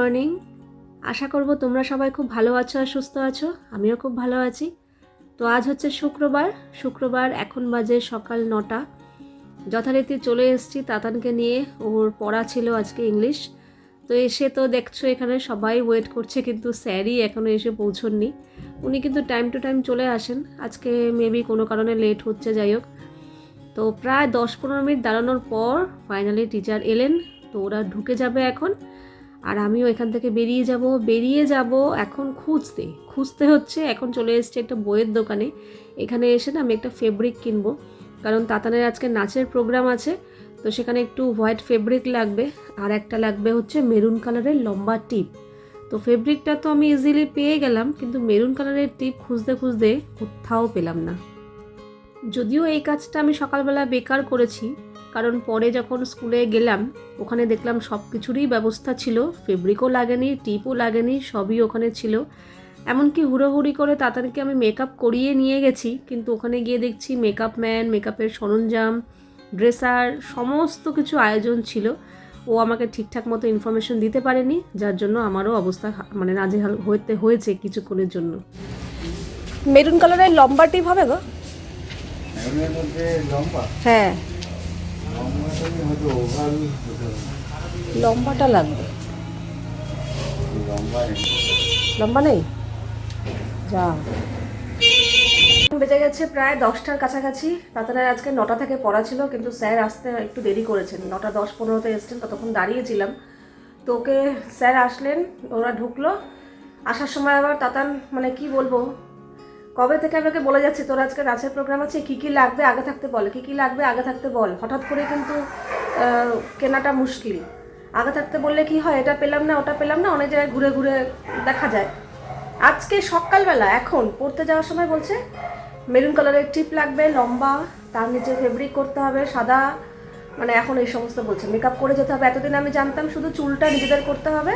Morning আশা করব তোমরা সবাই খুব ভালো আছো আর সুস্থ আছো। আমিও খুব ভালো আছি। তো আজ হচ্ছে শুক্রবার। শুক্রবার এখন বাজে সকাল নটা। যথারীতি চলে এসেছি তাতানকে নিয়ে। ওর পড়া ছিল আজকে ইংলিশ। তো এসে তো দেখছ এখানে সবাই ওয়েট করছে কিন্তু স্যারই এখনও এসে পৌঁছননি। উনি কিন্তু টাইম টু টাইম চলে আসেন। আজকে মেবি কোনো কারণে লেট হচ্ছে, যাই হোক। তো প্রায় দশ পনেরো মিনিট দাঁড়ানোর পর ফাইনালি টিচার এলেন। তো ওরা ঢুকে যাবে এখন। আর আমিও এখান থেকে বেরিয়ে যাব বেরিয়ে যাব এখন খুঁজতে। খুঁজতে হচ্ছে এখন চলে এসছে একটা বইয়ের দোকানে। এখানে এসে না আমি একটা ফেব্রিক কিনবো। কারণ তাতানের আজকে নাচের প্রোগ্রাম আছে, তো সেখানে একটু হোয়াইট ফেব্রিক লাগবে। আর একটা লাগবে হচ্ছে মেরুন কালারের লম্বা টিপ তো ফেব্রিকটা তো আমি ইজিলি পেয়ে গেলাম, কিন্তু মেরুন কালারের টিপ খুঁজতে খুঁজতে কোথাও পেলাম না। যদিও এই কাজটা আমি সকালবেলা বেকার করেছি কারণ পরে যখন স্কুলে গেলাম ওখানে দেখলাম সব কিছুরই ব্যবস্থা ছিল। ফেব্রিকও লাগেনি টিপও লাগেনি সবই ওখানে ছিল। এমনকি হুড়োহুড়ি করে তাড়াতাড়িকে আমি মেকআপ করিয়ে নিয়ে গেছি কিন্তু ওখানে গিয়ে দেখছি মেকআপ ম্যান মেকআপের সরঞ্জাম ড্রেসার সমস্ত কিছু আয়োজন ছিল। ও আমাকে ঠিকঠাক মতো ইনফরমেশন দিতে পারেনি যার জন্য আমারও অবস্থা মানে নাজেহাল হতে হয়েছে কিছুক্ষণের জন্য। মেরুন কালারের লম্বা টিপ হবে গো? মেরুনের মধ্যে লম্বা? হ্যাঁ। লম্বাটা লাগবে। লম্বা নেই? যা। বেজে গেছে প্রায় দশটার কাছাকাছি। তাছাড়া আজকে নটা থেকে পড়া ছিল, কিন্তু স্যার আসতে একটু দেরি করেছেন। নটা দশ পনেরোতে এসছেন, ততক্ষণ দাঁড়িয়েছিলাম। তো ওকে স্যার আসলেন, ওরা ঢুকলো। আসার সময় আবার তাতান মানে কি বলব কবে থেকে আমি ওকে বলে যাচ্ছি? তোর আজকে নাচের প্রোগ্রাম আছে, কী কী লাগবে? আগে থাকতে বল। কী কী লাগবে? আগে থাকতে বল। হঠাৎ করে কিন্তু কেনাটা মুশকিল। আগে থাকতে বললে কি হয়? এটা পেলাম না, ওটা পেলাম না, অনেক জায়গায় ঘুরে ঘুরে দেখা যায়। আজকে সকালবেলা, এখন পড়তে যাওয়ার সময় বলছে, মেরুন কালারের টিপ লাগবে, লম্বা, তার নিচে ফেব্রিক করতে হবে, সাদা মানে এখন এই সমস্ত বলছে। মেকআপ করে যেতে হবে। এতদিন আমি জানতাম শুধু চুলটা নিজেদের করতে হবে,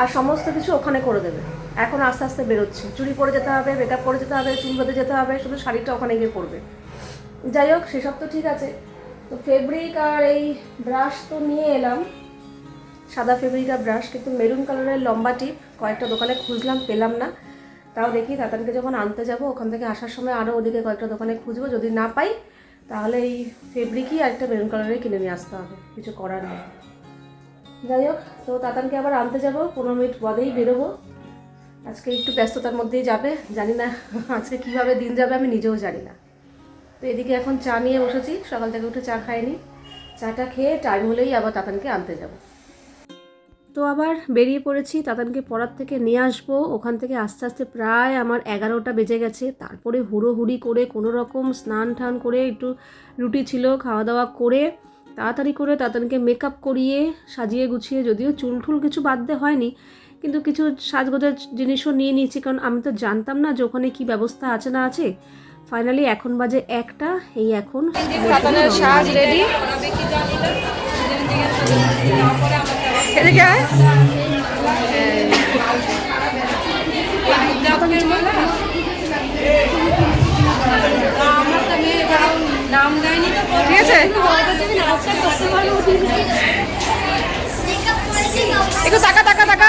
আর সমস্ত কিছু ওখানে করে দেবে। এখন আস্তে আস্তে বেরোচ্ছে। চুড়ি পরে যেতে হবে মেকআপ করে যেতে হবে, চুল বেঁধে যেতে হবে, শুধু শাড়িটা ওখানে গিয়ে করবে যাই হোক, সেসব তো ঠিক আছে। তো ফেব্রিক আর এই ব্রাশ তো নিয়ে এলাম। সাদা ফেব্রিক আর ব্রাশ কিন্তু মেরুন কালারের লম্বা টিপ কয়েকটা দোকানে খুঁজলাম, পেলাম না। তাও দেখি তাতানকে যখন আনতে যাব, ওখান থেকে আসার সময় আরও ওদিকে কয়েকটা দোকানে খুঁজবো। যদি না পাই, তাহলে এই ফেব্রিকই আর একটা মেরুন কালারের কিনে নিয়ে আসতে হবে, কিছু করার নেই। যাই হোক, তো তাতানকে আবার আনতে যাব, পনেরো মিনিট বাদেই বেরোবো। আজকে একটু ব্যস্ততার মধ্যেই যাবে, জানি না আজকে কীভাবে দিন যাবে আমি নিজেও জানি না। তো এদিকে এখন চা নিয়ে বসেছি, সকাল থেকে উঠে চা খাইনি। চাটা খেয়ে টাইম হলেই আবার তাতানকে আনতে যাব। তো আবার বেরিয়ে পড়েছি, তাতানকে পড়ার থেকে নিয়ে আসব। ওখান থেকে আস্তে আস্তে প্রায় আমার এগারোটা বেজে গেছে। তারপরে হুড়োহুড়ি করে কোনো রকম স্নান টান করে, একটু রুটি ছিল, খাওয়া দাওয়া করে, তাড়াতাড়ি করে তাতানকে মেকআপ করিয়ে সাজিয়ে গুছিয়ে, যদিও চুল টুল কিছু বাদ হয়নি কিন্তু কিছু সাজগোজার জিনিসও নিয়ে নিয়েছি কারণ আমি তো জানতাম না যে ওখানে কী ব্যবস্থা আছে না আছে। ফাইনালি এখন বাজে একটা এই এখন। সাজ রেডি। ঠিক আছে। একটু টাকা টাকা টাকা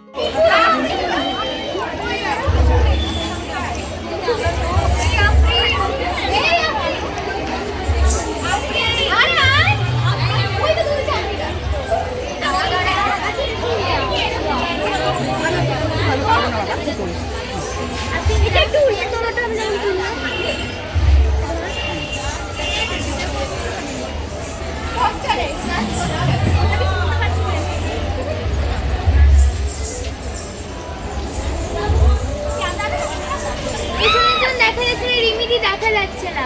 না।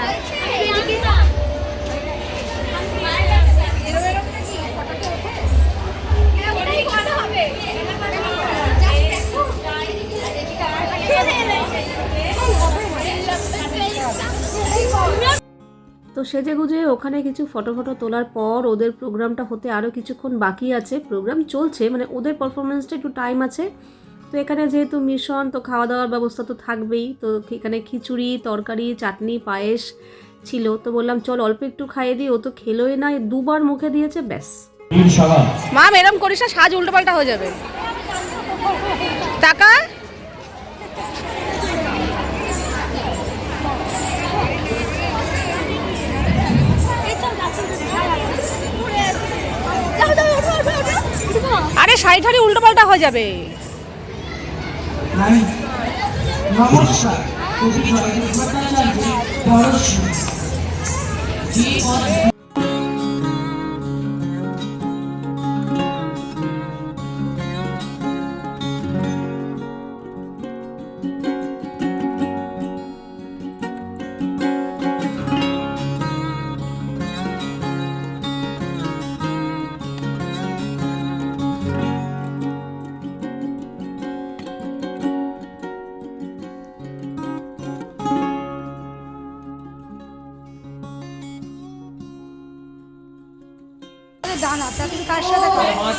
তো সেজে গুজে ওখানে কিছু ফটো ফটো তোলার পর ওদের প্রোগ্রামটা হতে আরও কিছুক্ষণ বাকি আছে। প্রোগ্রাম চলছে মানে ওদের পারফরমেন্সটা একটু টাইম আছে। তো এখানে যেহেতু মিশন তো খাওয়া দাওয়ার ব্যবস্থা তো থাকবেই। তো এখানে খিচুড়ি, তরকারি, চাটনি, পায়েস ছিল। তো বললাম, চল, অল্প একটু খাইয়ে দিই। ও তো খেলোই না দুবার মুখে দিয়েছে, ব্যাস। মা এরম করিস না, সাজ উল্টো পাল্টা হয়ে যাবে। টাকা? আরে শাড়ি ঠাড়ি উল্টো পাল্টা হয়ে যাবে। নমস্কার কবি জয়দেব ভট্টাচার্যের পরশু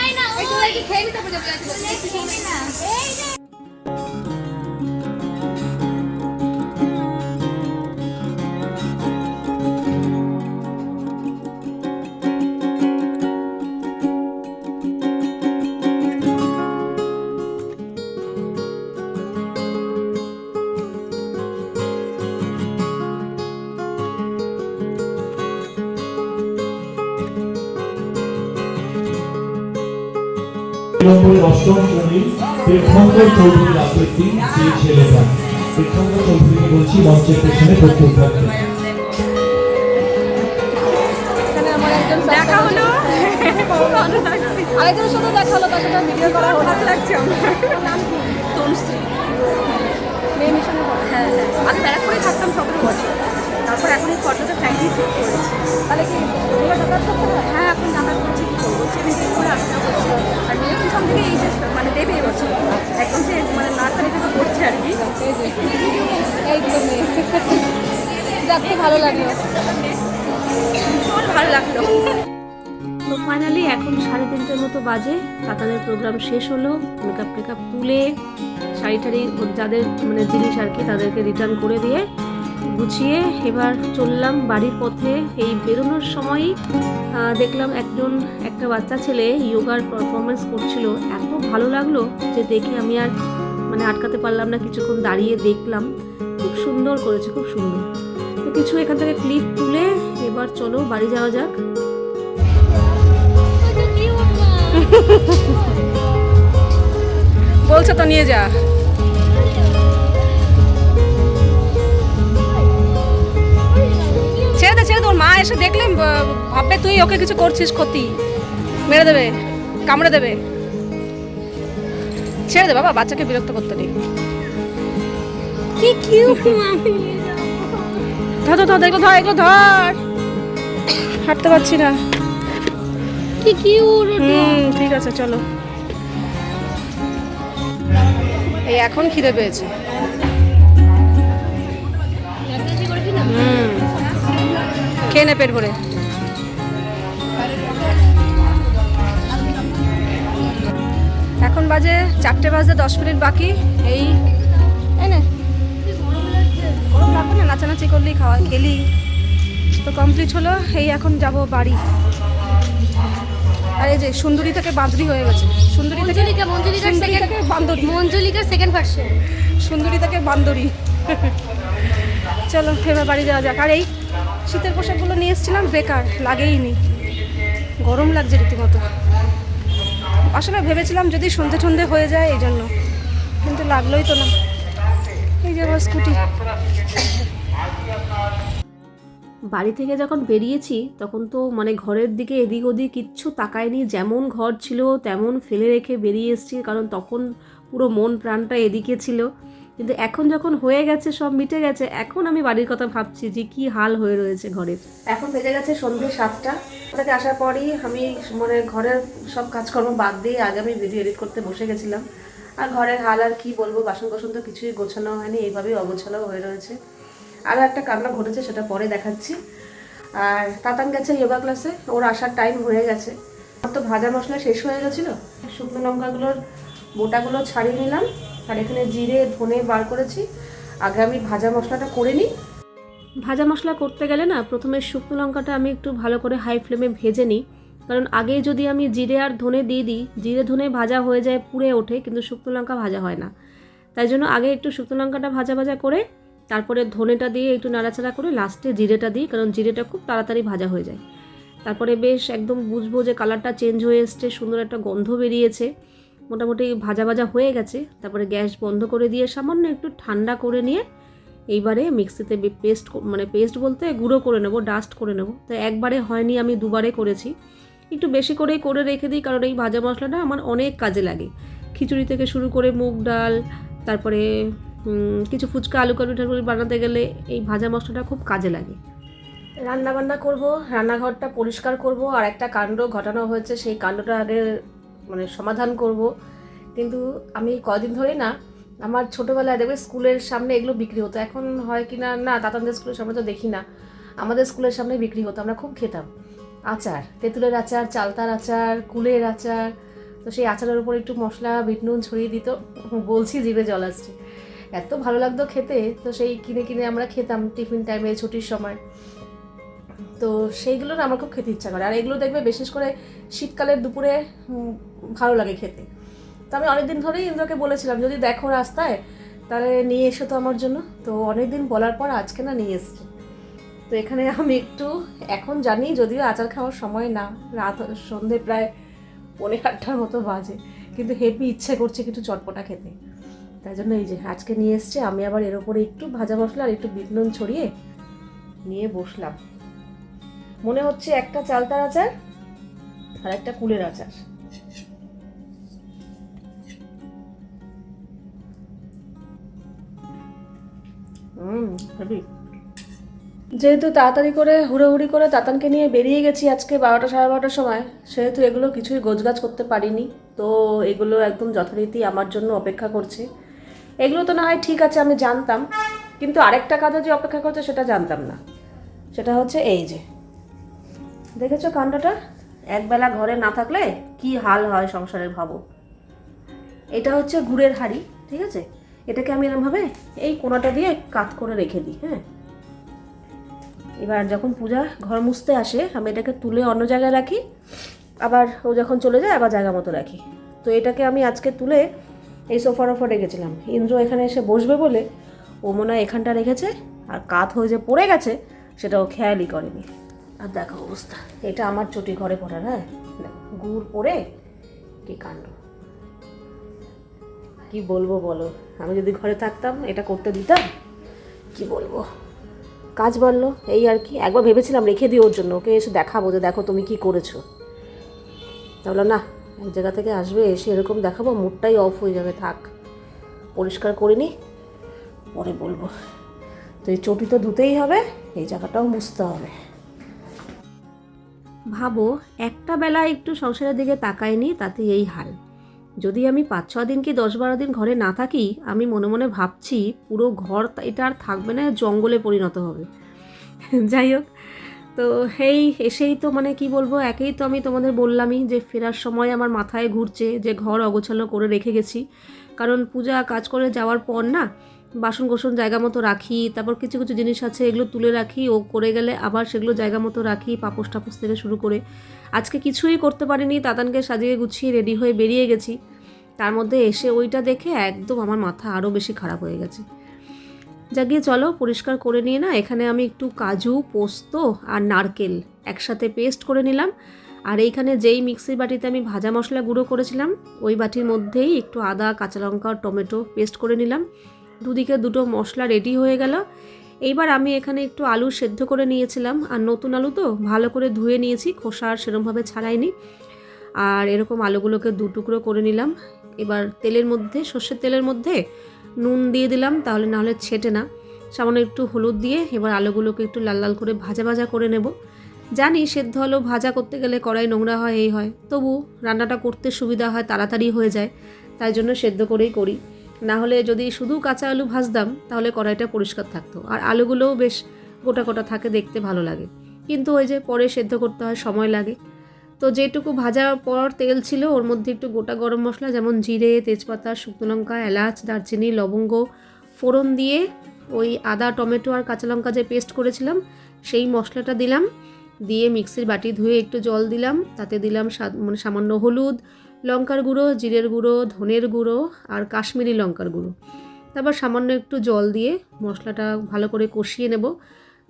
বিভাগে অষ্টম শ্রেণি। এটা এই হলো নম্বরের অষ্টম শ্রেণি তীর্থঙ্কর চৌধুরীর আবৃত্তি সেই ছেলেটা। তীর্থঙ্কর চৌধুরীকে বলছি মঞ্চের পেছনে প্রত্যেক থাকতে দেখা হলো? আরেকজনের সাথে দেখা হলো তার সাথে ভিডিও করা ভালো লাগছে আমার। নাম তনুশ্রী। ভালো লাগল ভালো লাগল। তো ফাইনালি এখন সাড়ে তিনটের মতো বাজে। কাতানের প্রোগ্রাম শেষ হলো। মেকআপ টেকআপ তুলে শাড়ি টাড়ি যাদের মানে জিনিস আর কি তাদেরকে রিটার্ন করে দিয়ে গুছিয়ে এবার চললাম বাড়ির পথে। এই বেরোনোর সময়ই দেখলাম একজন একটা বাচ্চা ছেলে যোগার পারফরমেন্স করছিল। এত ভালো লাগল যে দেখে আমি আর মানে আটকাতে পারলাম না কিছুক্ষণ দাঁড়িয়ে দেখলাম। খুব সুন্দর করেছে খুব সুন্দর। কিছু এখান থেকে ক্লিপ তুলে এবার চলো বাড়ি যাওয়া যাক। বলছো তো নিয়ে যা। ছেড়ে দে ছেড়ে ওর মা এসে দেখলে ভাববে তুই ওকে কিছু করছিস ক্ষতি। মেরে দেবে কামড়ে দেবে। ছেড়ে দে বাবা বাচ্চাকে বিরক্ত করতে নেই। কি কিউট মামি ধর ধর এগুলো ধর এগুলো ধর। হাঁটতে পারছি না। কি কিউট ঠিক আছে চলো। এই এখন খিদে পেয়েছে। খেয়ে নে পেট ভরে। এখন বাজে চারটে বাজে দশ মিনিট বাকি এই এই নে। গরম না নাচানাচি করলেই খাওয়া খেলি। তো কমপ্লিট হলো এই এখন যাব বাড়ি। আর এই যে সুন্দরী থেকে বাঁদরি হয়ে গেছে। সুন্দরী থেকে মঞ্জুলিকা মঞ্জুলিকার সেকেন্ড বান্দরি। মঞ্জুলিকার সেকেন্ড ভার্সন সুন্দরী থেকে বান্দরি। চলো এবার বাড়ি যাওয়া যাক। আর এই শীতের পোশাকগুলো নিয়ে এসেছিলাম বেকার লাগেই নি গরম লাগছে রীতিমতো। আসলে ভেবেছিলাম যদি সন্ধে সন্ধে হয়ে যায় এই জন্য। কিন্তু লাগলোই তো না। এই যে আমার স্কুটি। বাড়ি থেকে যখন বেরিয়েছি, তখন তো মানে ঘরের দিকে এদিক ওদিক কিচ্ছু তাকায়নি। যেমন ঘর ছিল, তেমন ফেলে রেখে বেরিয়ে এসেছি, কারণ তখন পুরো মন প্রাণটা এদিকে ছিল। কিন্তু এখন যখন হয়ে গেছে, সব মিটে গেছে, এখন আমি বাড়ির কথা ভাবছি যে কি হাল হয়ে রয়েছে ঘরের। এখন বেজে গেছে সন্ধ্যে সাতটা। থেকে আসার পরই আমি মানে ঘরের সব কাজকর্ম বাদ দিয়ে আগে আমি ভিডিও এডিট করতে বসে গেছিলাম। আর ঘরের হাল আর কি বলব বাসন কোসন তো কিছুই গোছানো হয়নি, এইভাবেই অগোছালো হয়ে রয়েছে। আরও একটা কান্না ঘটেছে, সেটা পরে দেখাচ্ছি। আর তাতান গেছে যোগা ক্লাসে ওর আসার টাইম হয়ে গেছে। আমার তো ভাজা মশলা শেষ হয়ে গেছিল। শুকনো লঙ্কাগুলোর বোটাগুলো ছাড়িয়ে নিলাম। আর এখানে জিরে, ধনে বার করেছি। আগে আমি ভাজা মশলাটা করে নিই। ভাজা মশলা করতে গেলে না, প্রথমে শুকনো লঙ্কাটা আমি একটু ভালো করে হাই ফ্লেমে ভেজে নিই। কারণ আগে যদি আমি জিরে আর ধনে দিয়ে দিই, জিরে ধনে ভাজা হয়ে যায় পুড়ে ওঠে, কিন্তু শুকনো লঙ্কা ভাজা হয় না। তাই জন্য আগে একটু শুকনো লঙ্কাটা ভাজা ভাজা করে, তারপরে ধনেটা দিয়ে একটু নাড়াচাড়া করে লাস্টে জিরেটা দিই, কারণ জিরেটা খুব তাড়াতাড়ি ভাজা হয়ে যায়। তারপরে বেশ একদম বুঝব যে কালারটা চেঞ্জ হয়ে এসছে, সুন্দর একটা গন্ধ বেরিয়েছে। মোটামুটি ভাজা ভাজা হয়ে গেছে। তারপরে গ্যাস বন্ধ করে দিয়ে সামান্য একটু ঠান্ডা করে নিয়ে এইবারে মিক্সিতে পেস্ট মানে পেস্ট বলতে গুঁড়ো করে নেব, ডাস্ট করে নেব। তো একবারে হয়নি, আমি দুবারে করেছি। একটু বেশি করেই করে রেখে দিই, কারণ এই ভাজা মশলাটা আমার অনেক কাজে লাগে। খিচুড়ি থেকে শুরু করে মুগ ডাল, তারপরে কিছু ফুচকা, আলু কালু টালু বানাতে গেলে এই ভাজা মশলাটা খুব কাজে লাগে। রান্না বান্না করব, রান্নাঘরটা পরিষ্কার করব, আর একটা কাণ্ড ঘটানো হয়েছে, সেই কাণ্ডটা আগে মানে সমাধান করব। কিন্তু আমি কদিন ধরে না, আমার ছোটোবেলায় দেখবে স্কুলের সামনে এগুলো বিক্রি হতো। এখন হয় কি না না তাতানদের স্কুলের সামনে তো দেখি না। আমাদের স্কুলের সামনে বিক্রি হতো, আমরা খুব খেতাম। আচার, তেঁতুলের আচার, চালতার আচার, কুলের আচার। তো সেই আচারের উপর একটু মশলা, বিট নুন ছড়িয়ে দিত। বলছি জিভে জল আসছে। এত ভালো লাগতো খেতে, তো সেই কিনে কিনে আমরা খেতাম টিফিন টাইমে, ছুটির সময়। তো সেইগুলোর আমার খুব খেতে ইচ্ছা করে। আর এগুলো দেখবে বিশেষ করে শীতকালের দুপুরে ভালো লাগে খেতে। তো আমি অনেকদিন ধরেই ইন্দ্রকে বলেছিলাম, যদি দেখো রাস্তায়, তাহলে নিয়ে এসো তো আমার জন্য। তো অনেকদিন বলার পর আজকে না নিয়ে এসছে। তো এখানে আমি একটু এখন জানি যদিও আচার খাওয়ার সময় না, রাত সন্ধে প্রায় পনেরো আটটার মতো বাজে, কিন্তু হেপি ইচ্ছে করছে একটু চটপটা খেতে। তাই জন্য এই যে আজকে নিয়ে এসছে, আমি আবার এর ওপরে একটু ভাজা মশলা আর একটু বিট নুন ছড়িয়ে নিয়ে বসলাম। মনে হচ্ছে একটা চালতার আচার আর একটা কুলের আচার। হুম হেভি যেহেতু তাড়াতাড়ি করে হুড়োহুড়ি করে তাতানকে নিয়ে বেরিয়ে গেছি আজকে বারোটা সাড়ে বারোটার সময়, সেহেতু এগুলো কিছুই গোছগাছ করতে পারিনি। তো এগুলো একদম যথারীতি আমার জন্য অপেক্ষা করছে। এগুলো তো না হয় ঠিক আছে আমি জানতাম, কিন্তু আরেকটা কাজে যে অপেক্ষা করছে সেটা জানতাম না। সেটা হচ্ছে এই যে, দেখেছ কাণ্ডটা? একবেলা ঘরে না থাকলে কি হাল হয় সংসারের ভাবো। এটা হচ্ছে গুড়ের হাঁড়ি, ঠিক আছে? এটাকে আমি এরমভাবে এই কোনাটা দিয়ে কাত করে রেখে দিই হ্যাঁ? এবার যখন পূজা ঘর মুছতে আসে, আমি এটাকে তুলে অন্য জায়গায় রাখি, আবার ও যখন চলে যায়, আবার জায়গা মতো রাখি। তো এটাকে আমি আজকে তুলে এই সোফার ওপর রেখেছিলাম। ইন্দ্র এখানে এসে বসবে বলে ও মনে হয় এখানটা রেখেছে, আর কাত হয়ে যে পড়ে গেছে, সেটা ও খেয়ালই করেনি। আর দেখো অবস্থা, এটা আমার চটি ঘরে পড়ার হ্যাঁ গুড় পড়ে, কি কাণ্ড। কি বলব বলো? আমি যদি ঘরে থাকতাম, এটা করতে দিতাম, কি বলব? কাজ বাড়লো, এই আর কি। একবার ভেবেছিলাম রেখে দিই ওর জন্য, ওকে এসে দেখাবো যে দেখো তুমি কি করেছ। তাহলে না, এক জায়গা থেকে আসবে, এসে এরকম দেখাবো, মুডটাই অফ হয়ে যাবে, থাক। পরিষ্কার করে করিনি পরে বলব। তো এই চটি তো ধুতেই হবে, এই জায়গাটাও মুছতে হবে। ভাবো, একটা বেলা একটু সংসারের দিকে তাকায়নি তাতে এই হাল। যদি আমি পাঁচ ছ দিন কি দশ বারো দিন ঘরে না থাকি, আমি মনে মনে ভাবছি পুরো ঘর এটা আর থাকবে না, জঙ্গলে পরিণত হবে। যাই হোক, তো এই, এসেই তো মানে কি বলব, একেই তো আমি তোমাদের বললামই যে ফেরার সময় আমার মাথায় ঘুরছে যে ঘর অগোছালো করে রেখে গেছি। কারণ পূজা কাজ করে যাওয়ার পর না বাসন কোসন জায়গা মতো রাখি, তারপর কিছু কিছু জিনিস আছে এগুলো তুলে রাখি, ও করে গেলে আবার সেগুলো জায়গা মতো রাখি, পাপোশ টাপোস থেকে শুরু করে। আজকে কিছুই করতে পারিনি, তাতানকে সাজিয়ে গুছিয়ে রেডি হয়ে বেরিয়ে গেছি। তার মধ্যে এসে ওইটা দেখে একদম আমার মাথা আরও বেশি খারাপ হয়ে গেছে। যা গিয়ে চলো, পরিষ্কার করে নিয়ে না, এখানে আমি একটু কাজু, পোস্ত আর নারকেল একসাথে পেস্ট করে নিলাম। আর এইখানে যেই মিক্সির বাটিতে আমি ভাজা মশলা গুঁড়ো করেছিলাম, ওই বাটির মধ্যেই একটু আদা, কাঁচা লঙ্কা, টমেটো পেস্ট করে নিলাম। দুদিকে দুটো মশলা রেডি হয়ে গেল। এইবার আমি এখানে একটু আলু সেদ্ধ করে নিয়েছিলাম। আর নতুন আলু তো ভালো করে ধুয়ে নিয়েছি, খোসা আর সেরমভাবে ছাড়াইনি। আর এরকম আলুগুলোকে দু টুকরো করে নিলাম। এবার তেলের মধ্যে, সর্ষের তেলের মধ্যে নুন দিয়ে দিলাম, তাহলে নাহলে ছেটে না। সামান্য একটু হলুদ দিয়ে এবার আলুগুলোকে একটু লাল লাল করে ভাজা ভাজা করে নেব। জানি সেদ্ধ আলু ভাজা করতে গেলে কড়াই নোংরা হয়, এই হয়। তবু রান্নাটা করতে সুবিধা হয়, তাড়াতাড়ি হয়ে যায়। তাই জন্য সেদ্ধ করেই করি। না হলে যদি শুধু কাঁচা আলু ভাজতাম, তাহলে কড়াইটা পরিষ্কার থাকতো। আর আলুগুলোও বেশ গোটা গোটা থাকে, দেখতে ভালো লাগে। কিন্তু ওই যে পরে সেদ্ধ করতে হয়, সময় লাগে। তো যেটুকু ভাজার পর তেল ছিল, ওর মধ্যে একটু গোটা গরম মশলা, যেমন জিরে, তেজপাতা, শুকনো লঙ্কা, এলাচ, দারচিনি, লবঙ্গ, ফোড়ন দিয়ে ওই আদা, টমেটো আর কাঁচা লঙ্কা যে পেস্ট করেছিলাম, সেই মশলাটা দিলাম। দিয়ে মিক্সির বাটি ধুয়ে একটু জল দিলাম। তাতে দিলাম মানে সামান্য হলুদ লঙ্কার গুঁড়ো, জিরের গুঁড়ো, ধনের গুঁড়ো আর কাশ্মীরি লঙ্কার গুঁড়ো। তারপর সামান্য একটু জল দিয়ে মশলাটা ভালো করে কষিয়ে নেব।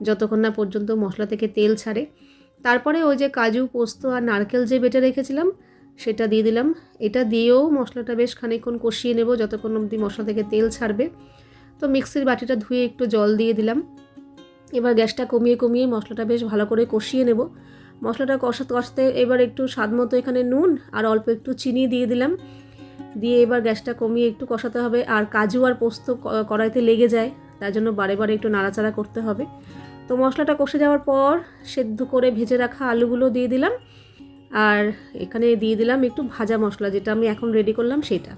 যতক্ষণ না পর্যন্ত মশলা থেকে তেল ছাড়ে। তারপরে ওই যে কাজু, পোস্ত আর নারকেল যে বেটে রেখেছিলাম, সেটা দিয়ে দিলাম। এটা দিয়েও মশলাটা বেশ খানিকক্ষণ কষিয়ে নেব যতক্ষণ অবধি মশলা থেকে তেল ছাড়বে। তো মিক্সির বাটিটা ধুয়ে একটু জল দিয়ে দিলাম। এবার গ্যাসটা কমিয়ে কমিয়ে মশলাটা বেশ ভালো করে কষিয়ে নেব। মশলাটা কষাতে কষাতে এবার একটু স্বাদ মতো এখানে নুন আর অল্প একটু চিনি দিয়ে দিলাম। দিয়ে এবার গ্যাসটা কমিয়ে একটু কষাতে হবে আর কাজু আর পোস্ত কড়াইতে লেগে যায়, তার জন্য বারে বারে একটু নাড়াচাড়া করতে হবে। তো মশলাটা কষে যাওয়ার পর সেদ্ধ করে ভেজে রাখা আলুগুলো দিয়ে দিলাম। আর এখানে দিয়ে দিলাম একটু ভাজা মশলা, যেটা আমি এখন রেডি করলাম সেটা।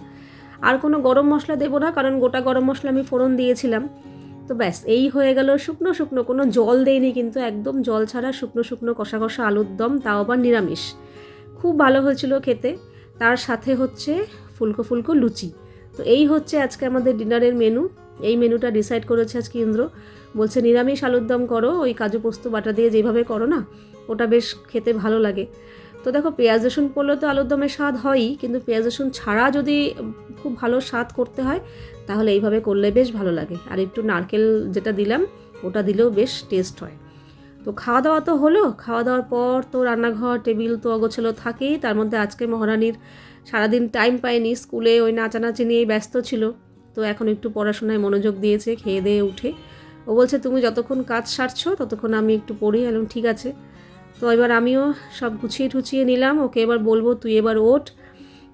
আর কোনো গরম মশলা দেবো না, কারণ গোটা গরম মশলা আমি ফোড়ন দিয়েছিলাম। তো ব্যাস, এই হয়ে গেল শুকনো শুকনো, কোনো জল দেয়নি কিন্তু, একদম জল ছাড়া শুকনো শুকনো কষা কষা আলুর দম, তাও আবার নিরামিষ। খুব ভালো হয়েছিল খেতে। তার সাথে হচ্ছে ফুলকো ফুলকো লুচি। তো এই হচ্ছে আজকে আমাদের ডিনারের মেনু। এই মেনুটা ডিসাইড করেছে আজকে ইন্দ্র। বলছে, নিরামিষ আলুর দম করো, ওই কাজু পোস্ত বাটা দিয়ে যেভাবে করো না, ওটা বেশ খেতে ভালো লাগে। তো দেখো, পেঁয়াজ রসুন পড়লে তো আলুর দমের স্বাদ হয়ই, কিন্তু পেঁয়াজ রসুন ছাড়া যদি খুব ভালো স্বাদ করতে হয় তাহলে এইভাবে করলে বেশ ভালো লাগে। আর একটু নারকেল যেটা দিলাম, ওটা দিলেও বেশ টেস্ট হয়। তো খাওয়া দাওয়া তো হলো খাওয়া দাওয়ার পর তো রান্নাঘর, টেবিল তো অগোছালো থাকেই। তার মধ্যে আজকে মহারানীর সারাদিন টাইম পায়নি স্কুলে ওই নাচানাচি নিয়েই ব্যস্ত ছিল। তো এখন একটু পড়াশোনায় মনোযোগ দিয়েছে, খেয়ে দিয়ে উঠে। ও বলছে, তুমি যতক্ষণ কাজ সারছো, ততক্ষণ আমি একটু পড়ি এলাম ঠিক আছে। তো এবার আমিও সব গুছিয়ে টুছিয়ে নিলাম। ওকে এবার বলব, তুই এবার ওঠ